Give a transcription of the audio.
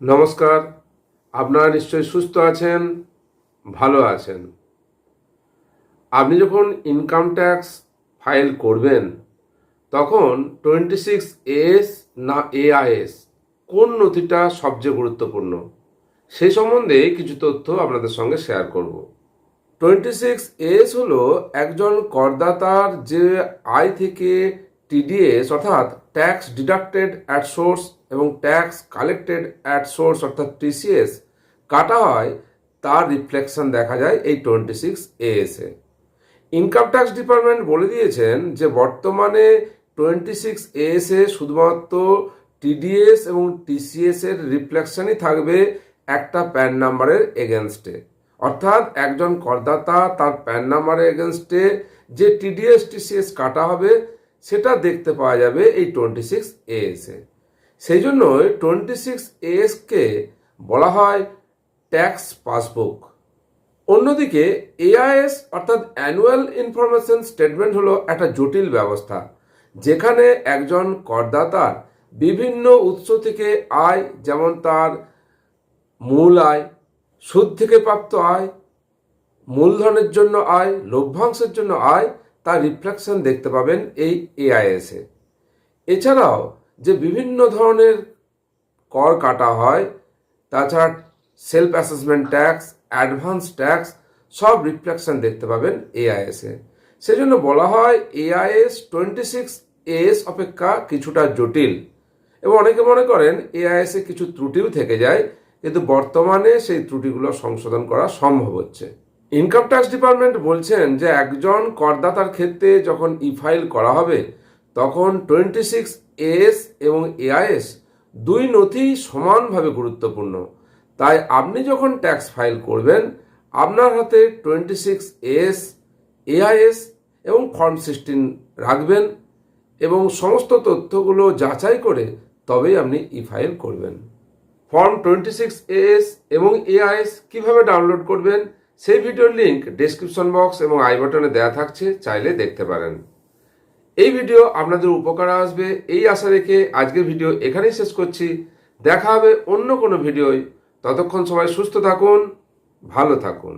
নমস্কার। আপনারা নিশ্চয়ই সুস্থ আছেন, ভালো আছেন। আপনি যখন ইনকাম ট্যাক্স ফাইল করবেন, তখন টোয়েন্টি সিক্স এস না এআইএস কোন নথিটা সবচেয়ে গুরুত্বপূর্ণ? সেই সম্বন্ধে কিছু তথ্য আপনাদের সঙ্গে শেয়ার করব। টোয়েন্টি সিক্স এস হলো একজন করদাতার যে আয় থেকে টিডিএস অর্থাৎ ট্যাক্স ডিডাক্টেড অ্যাট সোর্স এবং ট্যাক্স কালেক্টেড অ্যাট সোর্স অর্থাৎ টিসিএস কাটা হয়, তার রিফ্লেকশন দেখা যায় এই টোয়েন্টি সিক্স এএসে ইনকাম ট্যাক্স ডিপার্টমেন্ট বলে দিয়েছেন যে বর্তমানে টোয়েন্টি সিক্স এএসে শুধুমাত্র টিডিএস এবং টিসিএস এর রিফ্লেকশনই থাকবে একটা প্যান নাম্বারের এগেনস্টে অর্থাৎ একজন করদাতা তার প্যান নাম্বারের এগেনস্টে যে টিডিএস টিসিএস কাটা হবে সেটা দেখতে পাওয়া যাবে এই টোয়েন্টি সিক্স এএসে সেই জন্যই টোয়েন্টি সিক্স এএসকে বলা হয় ট্যাক্স পাসবুক অন্যদিকে এআইএস অর্থাৎ অ্যানুয়াল ইনফরমেশন স্টেটমেন্ট হলো একটা জটিল ব্যবস্থা, যেখানে একজন করদাতার বিভিন্ন উৎস থেকে আয়, যেমন তার মূল আয়, সুদ থেকে প্রাপ্ত আয়, মূলধনের জন্য আয়, লভ্যাংশের জন্য আয় তার রিফ্লেকশন দেখতে পাবেন এই এআইএসে এছাড়াও যে বিভিন্ন ধরনের কর কাটা হয়, তাছাড়া self assessment tax advance tax সব রিফ্লেকশন দেখতে পাবেন এআইএসে সেজন্য বলা হয় এআইএস টোয়েন্টি সিক্স এস অপেক্ষা কিছুটা জটিল। এবং অনেকে মনে করেন এআইএসে কিছু ত্রুটিও থেকে যায়, কিন্তু বর্তমানে সেই ত্রুটিগুলো সংশোধন করা সম্ভব হচ্ছে। ইনকাম ট্যাক্স ডিপার্টমেন্ট বলছেন যে একজন করদাতার ক্ষেত্রে যখন ই ফাইল করা হবে, তখন টোয়েন্টি সিক্স এস এবং এআইএস দুই নথি সমানভাবে গুরুত্বপূর্ণ। তাই আপনি যখন ট্যাক্স ফাইল করবেন, আপনার হাতে টোয়েন্টি সিক্স এস এআইএস এবং ফর্ম সিক্সটিন রাখবেন এবং সমস্ত তথ্যগুলো যাচাই করে তবেই আপনি ই ফাইল করবেন। ফর্ম টোয়েন্টি সিক্স এস এবং এআইএস কীভাবে ডাউনলোড করবেন সেই ভিডিওর লিঙ্ক ডিসক্রিপশন বক্স এবং আই বাটনে দেওয়া থাকছে, চাইলে দেখতে পারেন। এই ভিডিও আপনাদের উপকার আসবে। এই আশা রেখে আজকের ভিডিও এখানেই শেষ করছি। দেখা হবে অন্য কোনো ভিডিওয়। ততক্ষণ সবাই সুস্থ থাকুন, ভালো থাকুন।